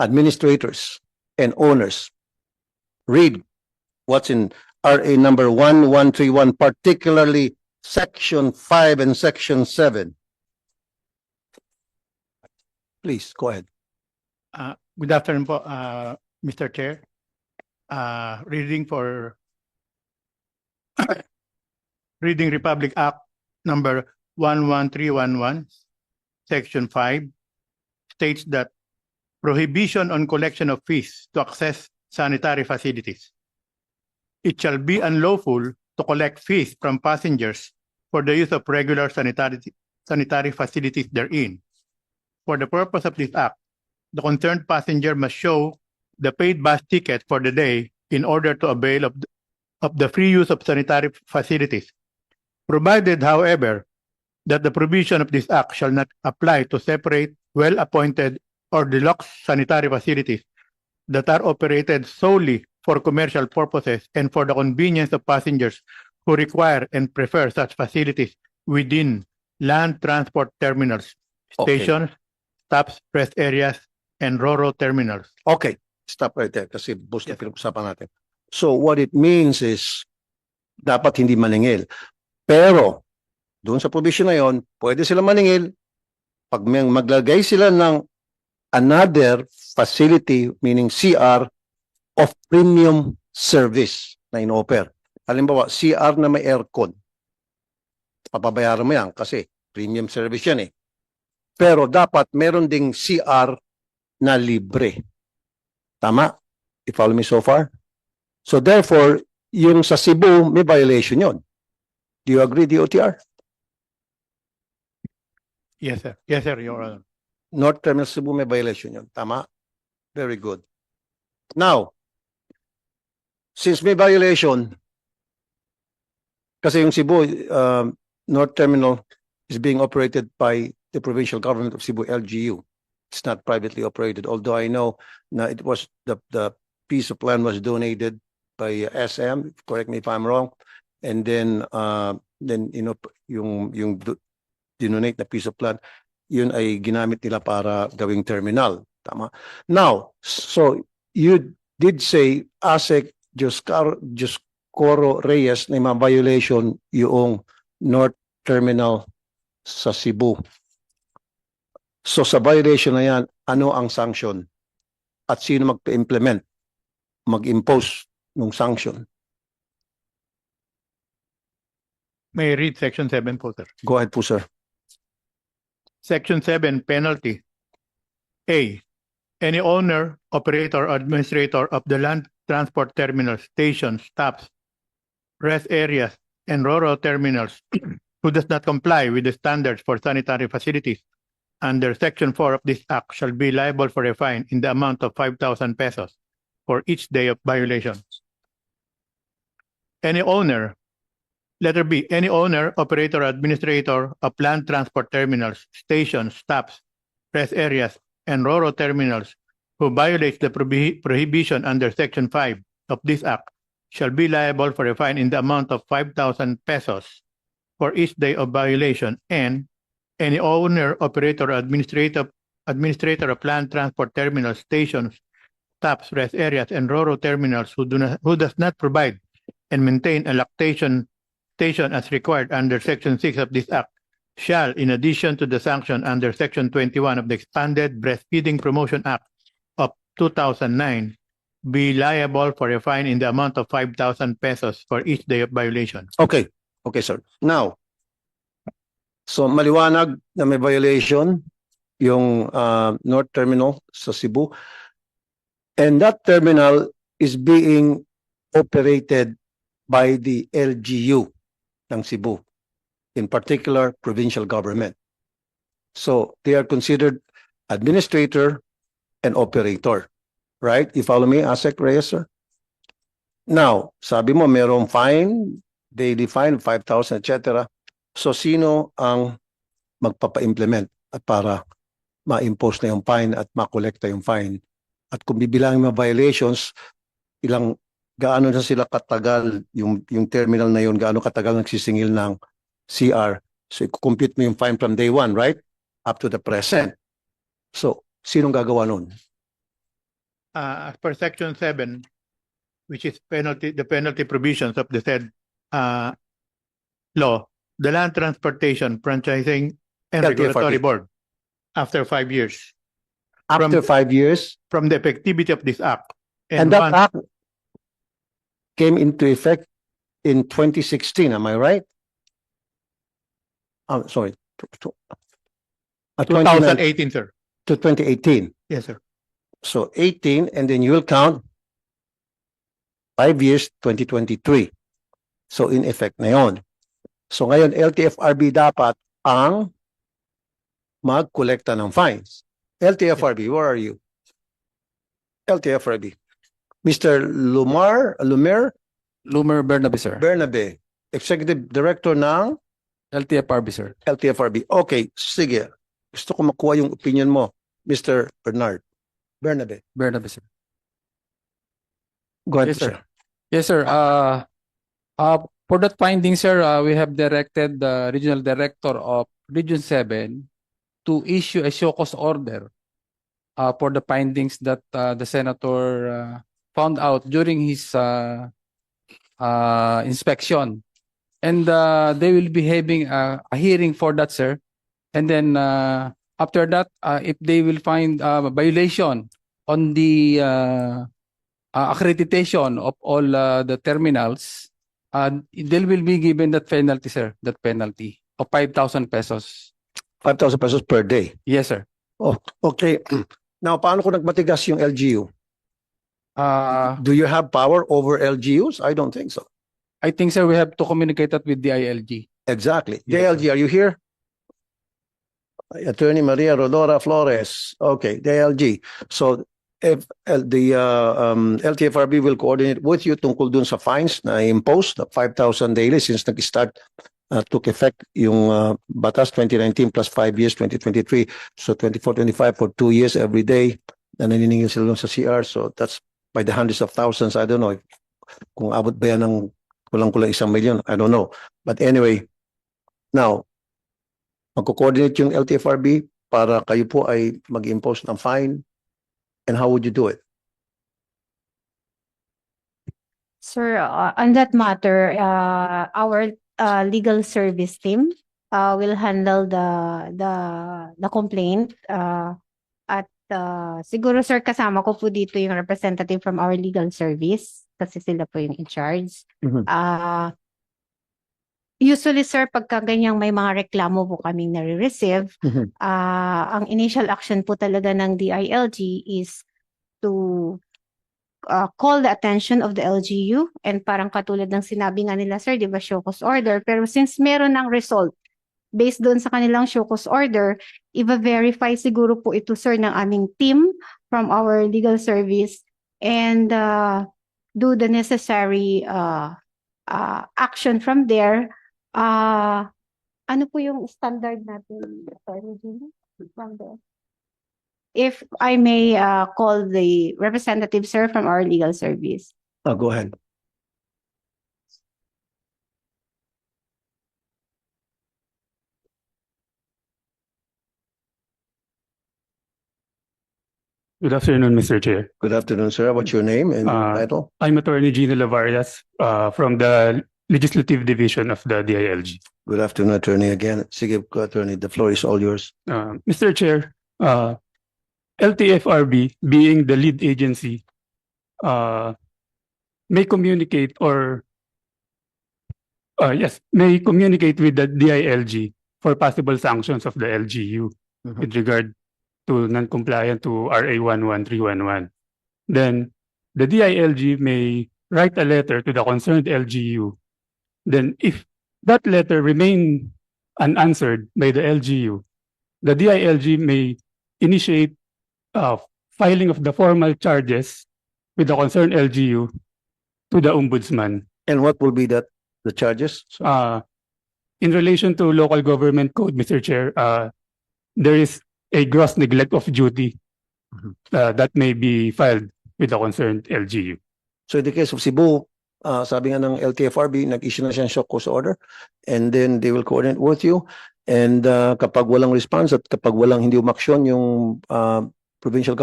administrators and owners read what's in RA number 1131, particularly section 5 and section 7. Please, go ahead. Uh, Good afternoon po, uh, Mr. Chair. Uh, Reading for Reading Republic Act number 11311, Section 5, states that prohibition on collection of fees to access sanitary facilities. It shall be unlawful to collect fees from passengers for the use of regular sanitary sanitary facilities therein. For the purpose of this act, the concerned passenger must show the paid bus ticket for the day in order to avail of, the- of the free use of sanitary facilities. Provided, however, that the provision of this act shall not apply to separate, well-appointed, or deluxe sanitary facilities that are operated solely for commercial purposes and for the convenience of passengers who require and prefer such facilities within land transport terminals, Okay. stations, stops, rest areas, and RORO terminals. Okay, stop right there kasi bus na Yes. pinag-usapan natin. So what it means is dapat hindi maningil. Pero doon sa provision na yon, pwede sila maningil pag may maglagay sila ng another facility meaning CR of premium service na in-offer. Halimbawa, CR na may aircon. Papabayaran mo yan kasi premium service yan eh. Pero dapat meron ding CR na libre. Tama? You follow me so far? So therefore, yung sa Cebu, may violation yon. Do you agree, DOTR? Yes, sir. Yes, sir, Your Honor. North Terminal Cebu, may violation yon. Tama? Very good. Now, since may violation, kasi yung Cebu, um, North Terminal is being operated by the provincial government of Cebu, LGU. It's not privately operated, although I know na it was, the, the piece of land was donated by SM, correct me if I'm wrong. And then, uh, then, you know, yung, yung do- dinonate na piece of land, yun ay ginamit nila para gawing terminal. Tama? Now, so you did say ASEC Joscar Joscoro Reyes na may violation yung North Terminal sa Cebu. So sa violation na yan, ano ang sanction? At sino magpa-implement? Mag-impose ng sanction? May read Section 7 po, sir. Go ahead po, sir. Section 7 penalty. A. Any owner, operator, or administrator of the land transport terminals, stations, stops, rest areas, and rural terminals who does not comply with the standards for sanitary facilities under Section 4 of this act shall be liable for a fine in the amount of 5,000 pesos for each day of violation. Any owner, Letter B, any owner, operator, administrator of land transport terminals, stations, stops, rest areas, and RORO terminals who violates the prohibi- prohibition under Section 5 of this act shall be liable for a fine in the amount of 5,000 pesos for each day of violation, and any owner, operator, administrator, administrator of land transport terminals, stations, stops, rest areas, and RORO terminals who do not, who does not provide and maintain a lactation station as required under Section 6 of this Act shall, in addition to the sanction under Section 21 of the Expanded Breastfeeding Promotion Act of 2009, be liable for a fine in the amount of 5,000 pesos for each day of violation. Okay, okay, sir. Now, so maliwanag na may violation yung uh, North Terminal sa Cebu. And that terminal is being operated by the LGU ng Cebu, in particular, provincial government. So they are considered administrator and operator, right? You follow me, Asek Reyes, sir? Now, sabi mo merong fine, daily fine, 5,000, etc. So, sino ang magpapa-implement at para ma-impose na yung fine at makolekta yung fine? At kung bibilangin mga violations, ilang gaano na sila katagal yung yung terminal na yun, gaano katagal nagsisingil ng CR. So, i-compute mo yung fine from day one, right? Up to the present. So, sinong gagawa nun? uh, as per section seven, which is penalty, the penalty provisions of the said, uh, law, the Land Transportation Franchising and LTFRB. Regulatory Board, after five years After From- five years, from the effectivity of this act. and that once- act came into effect in 2016, am I right? I'm sorry. to- to- uh, 29 2018, sir. To 2018. Yes, sir. So 18, and then you will count five years, 2023. So in effect na yun. So ngayon, LTFRB dapat ang magkolekta ng fines. LTFRB, where are you? LTFRB. Mr. Lumar, Lumer Lumer Bernabe, sir. Bernabe, Executive Director ng LTFRB, sir. LTFRB. Okay, sige. Gusto ko makuha yung opinion mo, Mr. Bernard. Bernabe, Bernabe, sir. go ahead, Yes, sir. Yes, sir. Uh, uh, for that finding, sir, uh, we have directed the Regional Director of Region 7 to issue a show cause order uh, for the findings that uh, the Senator uh, found out during his uh, uh, inspection. And uh, they will be having a, a hearing for that, sir. And then uh, after that, uh, if they will find uh, violation on the uh, uh, accreditation of all uh, the terminals, uh, they will be given that penalty, sir, that penalty of 5,000 pesos. 5,000 pesos per day. Yes, sir. Okay. Now, paano kung nagmatigas yung LGU? Uh, Do you have power over LGUs? I don't think so. I think, sir, we have to communicate that with the ILG. Exactly. Yes, JLG, are you here? Attorney Maria Rodora Flores. Okay, JLG. So if uh, the uh, um, LTFRB will coordinate with you tungkol dun sa fines na impose na 5,000 daily since nag-start uh, took effect yung uh, batas 2019 plus 5 years 2023 so 24 25 for 2 years every day na naniningil sila dun sa CR so that's by the hundreds of thousands I don't know if, kung abot ba yan ng kulang-kulang isang milyon I don't know. But anyway now magko-coordinate yung LTFRB para kayo po ay mag-impose ng fine and how would you do it? Sir, uh, on that matter, uh, our uh, legal service team uh, will handle the the the complaint uh, at uh, siguro sir kasama ko po dito yung representative from our legal service kasi sila po yung in charge. Mhm. Ah usually sir pagka ganyang may mga reklamo po kaming nare-receive, Mhm. ah ang initial action po talaga ng DILG is to uh, call the attention of the LGU and parang katulad ng sinabi nga nila sir, di ba show cause order pero since meron ng result based doon sa kanilang cause order, i-verify siguro po ito sir ng aming team from our legal service and uh, do the necessary uh, uh, action from there. Uh, ano po yung standard natin? Sorry, Gina? From there. If I may uh, call the representative, sir, from our legal service. Ah, go ahead Good afternoon, Mr. Chair. good afternoon sir what's your name and Uh, title I'm Attorney Gino Lavarias uh, from the Legislative Division of the DILG. good afternoon attorney again sige attorney the floor is all yours Uh, Mr. Chair, uh, LTFRB being the lead agency uh, may communicate or uh, yes, may communicate with the DILG for possible sanctions of the LGU Mhm. with regard to non-compliant to RA 11311. Then the DILG may write a letter to the concerned LGU. Then if that letter remain unanswered by the LGU, the DILG may initiate uh, filing of the formal charges with the concerned LGU to the ombudsman. and what will be that the charges Uh, in relation to local government code, Mr. Chair, uh, there is a gross neglect of duty Mhm. uh, that may be filed with the concerned LGU. So in the case of Cebu, uh, sabi nga ng LTFRB, nag-issue na siya ng shock cause order and then they will coordinate with you. And uh, kapag walang response at kapag walang hindi umaksyon yung uh, provincial